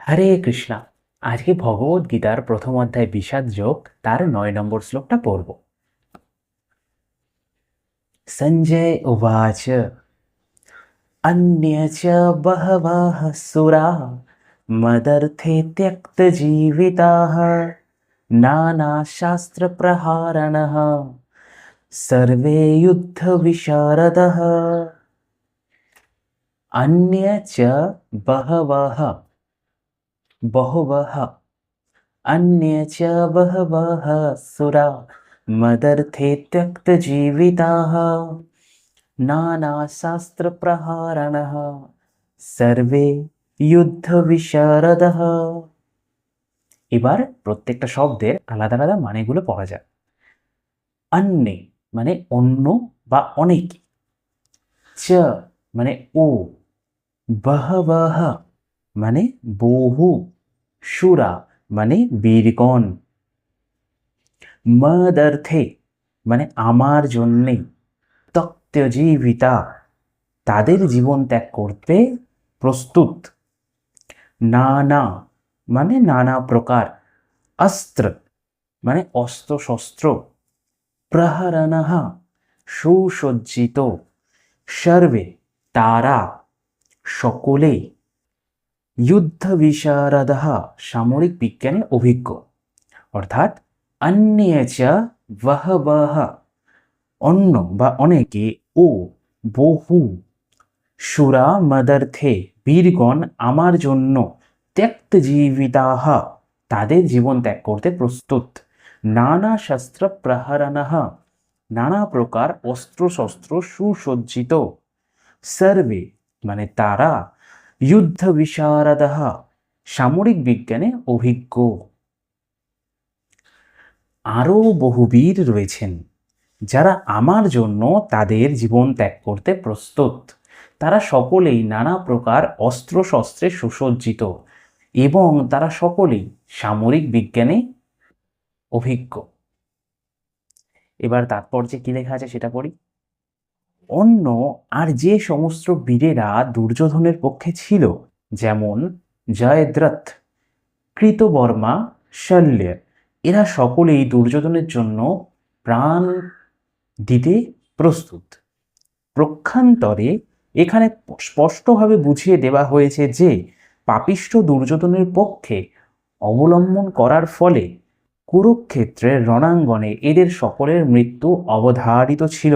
হরে কৃষ্ণা আজকে ভগবদ গীতার প্রথম অধ্যায় বিষাদ যোগ তার নয় নম্বর শ্লোকটা পড়ব সঞ্জয় উবাচ अन्य च बहवः सुरा मदर्थे त्यक्तजीविताः नानाशास्त्रप्रहारणः सर्वे युद्धविशारदः अन्य च बहवः बहुवः अन्य च बहवः सुरा मदर्थे त्यक्तजीविताः नानाशास्त्रप्रहारणः सर्वे যুদ্ধবিশারদः এবার প্রত্যেকটা শব্দের আলাদা আলাদা মানেগুলো পড়া যায় অন্যে মানে অন্য বা অনেক চ মানে ও বহবহ মানে বহু সুরা মানে বীরগণ। মদর্থে মানে আমার জন্যে তক্ত্যজীবিতা তাদের জীবন ত্যাগ করতে প্রস্তুত। নানা মানে নানা প্রকার অস্ত্র মানে অস্ত্র শস্ত্র প্রহরণহ সুসজ্জিত। সর্বে তারা সকলে যুদ্ধ বিশারদ সামরিক বিজ্ঞানে অভিজ্ঞ অর্থাৎ অন্যে চ বহ বহ অন্য বা অনেকে ও বহু সুরা মদর্থে বীরগণ আমার জন্য ত্যক্ত জীবিতাহ তাদের জীবন ত্যাগ করতে প্রস্তুত। নানা শস্ত্র প্রহরণহ নানা প্রকার অস্ত্র শস্ত্র সুসজ্জিত। সর্বে মানে তারা যুদ্ধ বিশারদ সামরিক বিজ্ঞানে অভিজ্ঞ আরও বহুবীর রয়েছেন যারা আমার জন্য তাদের জীবন ত্যাগ করতে প্রস্তুত তারা সকলেই নানা প্রকার অস্ত্র শস্ত্রে সুসজ্জিত এবং তারা সকলেই সামরিক বিজ্ঞানে অভিজ্ঞ এবার তাৎপর্যে কি লেখা আছে সেটা পড়ি। অন্য আর যে সমস্ত বীরেরা দুর্যোধনের পক্ষে ছিল, যেমন জয়দ্রথ, কৃতবর্মা, শল্য, এরা সকলেই দুর্যোধনের জন্য প্রাণ দিতে প্রস্তুত। প্রক্ষান্তরে এখানে স্পষ্টভাবে বুঝিয়ে দেওয়া হয়েছে যে, পাপিষ্ঠ দুর্যোধনের পক্ষে অবলম্বন করার ফলে কুরুক্ষেত্রের রণাঙ্গনে এদের সকলের মৃত্যু অবধারিত ছিল।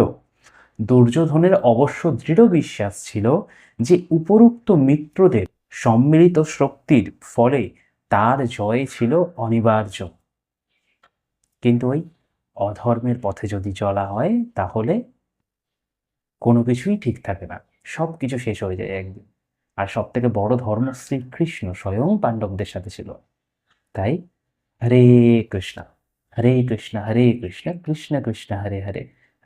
দুর্যোধনের অবশ্য দৃঢ় বিশ্বাস ছিল যে উপরুক্ত মিত্রদের সম্মিলিত শক্তির ফলে তার জয় ছিল অনিবার্য। কিন্তু ওই অধর্মের পথে যদি চলা হয়, তাহলে কোনো কিছুই ঠিক থাকে না। সব কিছু শেষ হয়ে যায় একদিন। আর সব থেকে বড় ধর্ম শ্রীকৃষ্ণ স্বয়ং পাণ্ডবদের সাথে ছিল। তাই হরে কৃষ্ণ হরে কৃষ্ণ হরে কৃষ্ণ কৃষ্ণ কৃষ্ণ, হরে হরে।